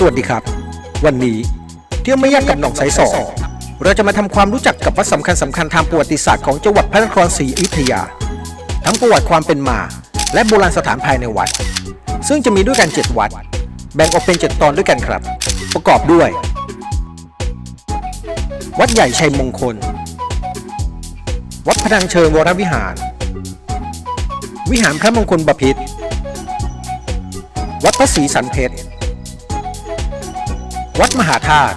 สวัสดีครับ วันนี้เที่ยวไม่ยากกับหนองสายสองเราจะมาทำความรู้จักกับวัดสำคัญสำคัญทางประวัติศาสตร์ของจังหวัดพระนครศรีอยุธยา ทั้งประวัติความเป็นมา และโบราณสถานภายในวัด ซึ่งจะมีด้วยกัน 7 วัด แบ่งออกเป็น 7 ตอนด้วยกันครับ ประกอบด้วย วัดใหญ่ชัยมงคล วัดพนังเชิงวรวิหาร วิหารพระมงคลบพิตรวัดพระศรีสันเพชร วัดมหาธาตุ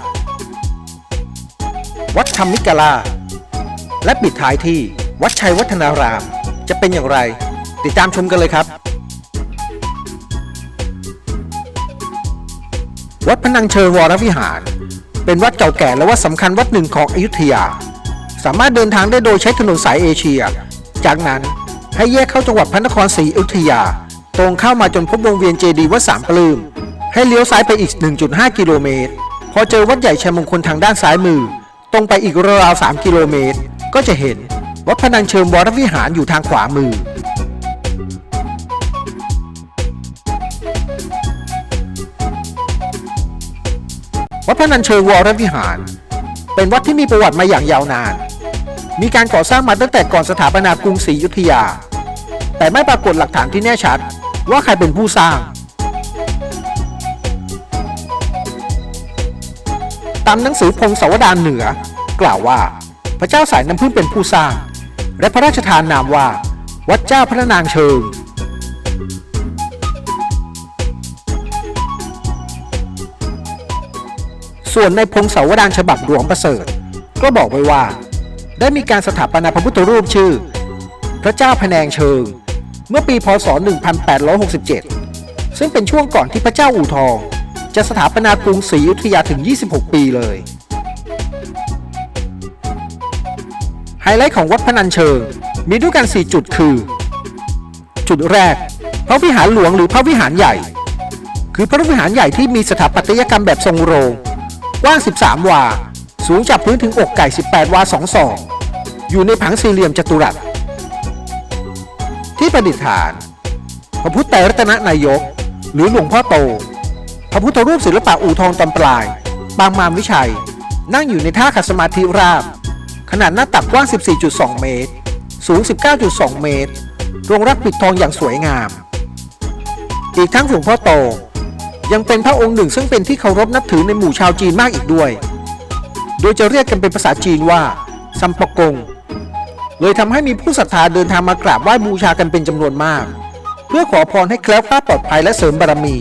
วัดธรรมิกลา และปิดท้ายที่วัดชัยวัฒนาราม จะเป็นอย่างไร ติดตามชมกันเลยครับ วัดพนังเชิงวรวิหาร เป็นวัดเก่าแก่และวัดสำคัญวัดหนึ่งของอยุธยา สามารถเดินทางได้โดยใช้ถนนสายเอเชีย จากนั้นให้แยกเข้าจังหวัดพระนครศรีอยุธยา ตรงเข้ามาจนพบวงเวียนเจดีย์วัดสามปลื้ม ให้เลี้ยวซ้ายไปอีก 1.5 กิโลเมตร พอเจอวัดใหญ่ชัยมงคลทางด้านซ้ายมือ ตรงไปอีกราวๆ3กิโลเมตร ก็จะเห็นวัดพนังเชิงวรวิหารอยู่ทางขวามือ วัดพนัญเชิงวรวิหาร เป็นวัดที่มีประวัติมาอย่างยาวนาน มีการก่อสร้างมาตั้งแต่ก่อนสถาปนากรุงศรีอยุธยา แต่ไม่ปรากฏหลักฐานที่แน่ชัดว่าใครเป็นผู้สร้าง ตามหนังสือพงศาวดารเหนือ กล่าวว่า พระเจ้าสายน้ำพึ่งเป็นผู้สร้าง และพระราชทานนามว่า วัดเจ้าพระนางเชิง ส่วนในพงศาวดารฉบับหลวงประเสริฐ ก็บอกไว้ว่า ได้มีการสถาปนาพระพุทธรูปชื่อ พระเจ้าพระแนงเชิง เมื่อปีพศ 1867 ซึ่งเป็นช่วงก่อนที่พระเจ้าอู่ทอง จะสถาปนากรุงศรีอยุธยาถึง 26 ปีเลย ไฮไลท์ของวัดพนัญเชิง มีด้วยกัน 4 จุดคือ จุดแรก พระวิหารหลวงหรือพระวิหารใหญ่ คือพระวิหารใหญ่ที่มีสถาปัตยกรรมแบบทรงโรงกว้าง 13 วา สูงจากพื้นถึงอกไก่ 18 วา 2 ศอก อยู่ในผังสี่เหลี่ยมจัตุรัส ที่ประดิษฐาน พระพุทธไตรรัตนนายก หรือหลวงพ่อโต พระพุทธรูปศิลปะอู่ทองตำปลาย ปางมารวิชัย นั่งอยู่ในท่าขัดสมาธิราบ ขนาดหน้าตักกว้าง 14.2 เมตร สูง 19.2 เมตรรวงรักปิดทองอย่างสวยงาม อีกทั้งหลวงพ่อโต ยังเป็นพระองค์หนึ่งซึ่งเป็นที่เคารพนับถือในหมู่ชาวจีนมากอีกด้วย โดยจะเรียกกันเป็นภาษาจีนว่าซัมปะกง เลยทำให้มีผู้ศรัทธาเดินทางมากราบไหว้บูชากันเป็นจำนวนมาก เพื่อขอพรให้แคล้วคลาดปลอดภัยและเสริมบารมี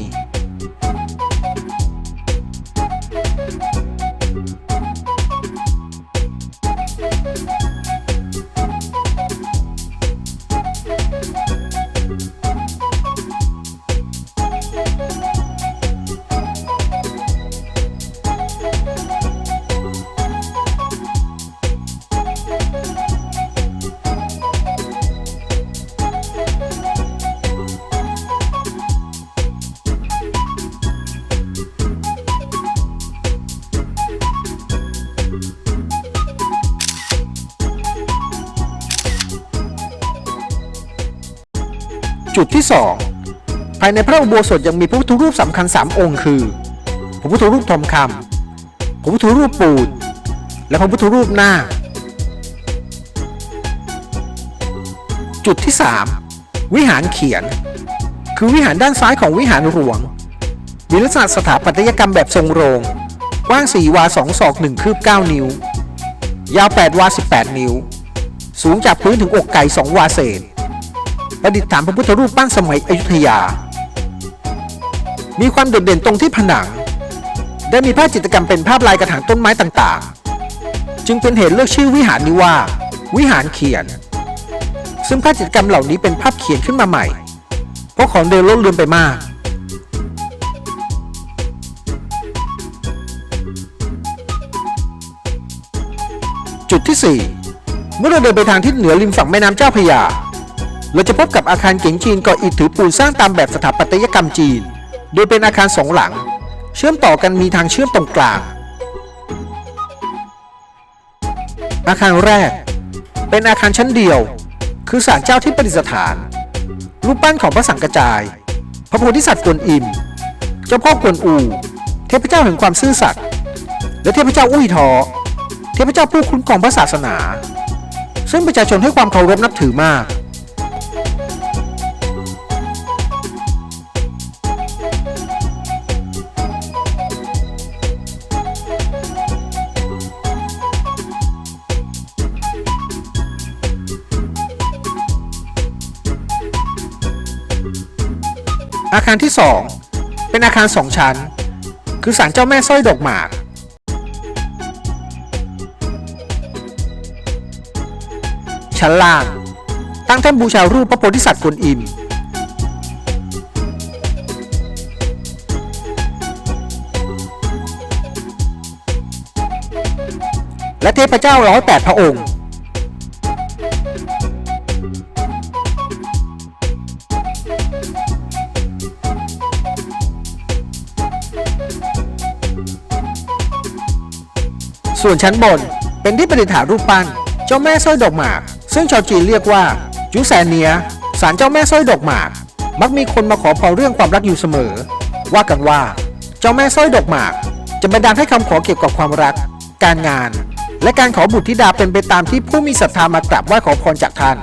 จุดที่ 2 ภายในพระอุโบสถยังมีพระพุทธรูปสำคัญ 3 องค์คือ พระพุทธรูปทองคำพระพุทธรูปปูน และพระพุทธรูปหน้า จุดที่ 3 วิหารเขียน คือวิหารด้านซ้ายของวิหารหลวง มีลักษณะสถาปัตยกรรมแบบทรงโรงกว้าง 4 วา 2 ศอก 1 คืบ 9 นิ้ว ยาว 8 วา 18 นิ้ว สูงจากพื้นถึงอกไก่ 2 วาเศษ ประดิษฐานพระพุทธรูปปั้นสมัยอยุธยา มีความโดดเด่นตรงที่ผนัง ได้มีภาพจิตรกรรมเป็นภาพลายกระถางต้นไม้ต่างๆ จึงเป็นเหตุเลือกชื่อวิหารนี้ว่า วิหารเขียน ซึ่งภาพจิตรกรรมเหล่านี้เป็นภาพเขียนขึ้นมาใหม่ เพราะของเดิมลดเลือนไปมากจุดที่ 4 เมื่อเราเดินไปทางทิศเหนือริมฝั่งแม่น้ำเจ้าพระยา เราจะพบกับอาคารเก๋งจีนก่ออิฐถือปูนสร้างตามแบบสถาปัตยกรรมจีน โดยเป็นอาคารสองหลัง เชื่อมต่อกันมีทางเชื่อมตรงกลาง อาคารแรก เป็นอาคารชั้นเดียว คือศาลเจ้าที่ประดิษฐาน รูปปั้นของพระสังกจาย พระโพธิสัตว์กวนอิม เจ้าพ่อกวนอู เทพเจ้าแห่งความซื่อสัตย์ และเทพเจ้าอุ้ยทอ เทพเจ้าผู้คุ้มครองพระศาสนา ซึ่งประชาชนให้ความเคารพนับถือมาก อาคารที่ 2 เป็นอาคารสองชั้น คือศาลเจ้าแม่สร้อยดอกหมาก ชั้นล่าง ตั้งแท่นบูชารูปพระโพธิสัตว์กวนอิม และเทพเจ้าร้อยแปดพระองค์ ส่วนชั้นบนเป็นที่ประดิษฐานรูปปั้น เจ้าแม่สร้อยดอกหมาก ซึ่งชาวจีนเรียกว่าจูแซเนียศาลเจ้าแม่สร้อยดอกหมาก มักมีคนมาขอพรเรื่องความรักอยู่เสมอ ว่ากันว่า เจ้าแม่สร้อยดอกหมาก จะบันดาลให้คำขอเกี่ยวกับความรัก การงาน และการขอบุตรธิดาเป็นไปตามที่ผู้มีศรัทธามากราบไหว้ขอพรจากท่าน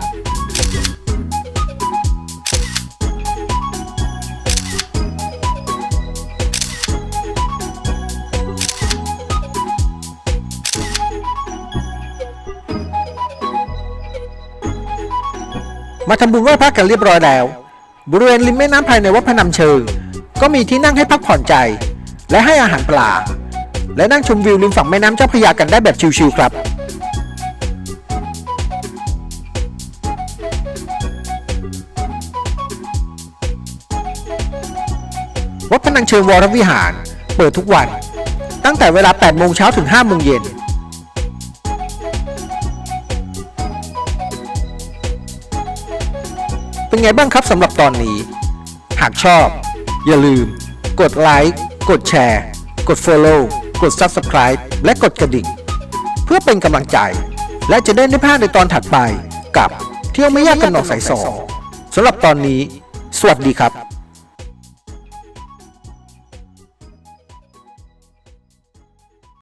มาทำบุญไหว้พระกันเรียบร้อยแล้ว บริเวณริมแม่น้ำภายในวัดพนัญเชิง ก็มีที่นั่งให้พักผ่อนใจ และให้อาหารปลา และนั่งชมวิวริมฝั่งแม่น้ำเจ้าพระยากันได้แบบชิลๆครับวัดพนัญเชิงวรวิหาร เปิดทุกวัน ตั้งแต่เวลา 8 โมงเช้าถึง 5 โมงเย็น เป็นไงบ้างครับสำหรับตอนนี้ หากชอบ อย่าลืม กดไลค์กดแชร์กด Follow กด Subscribe และกดกระดิ่ง เพื่อเป็นกำลังใจ และจะได้ไม่พลาดในตอนถัดไปกับเที่ยวไม่ยากกันหนอกสายสองสำหรับตอนนี้ สวัสดีครับ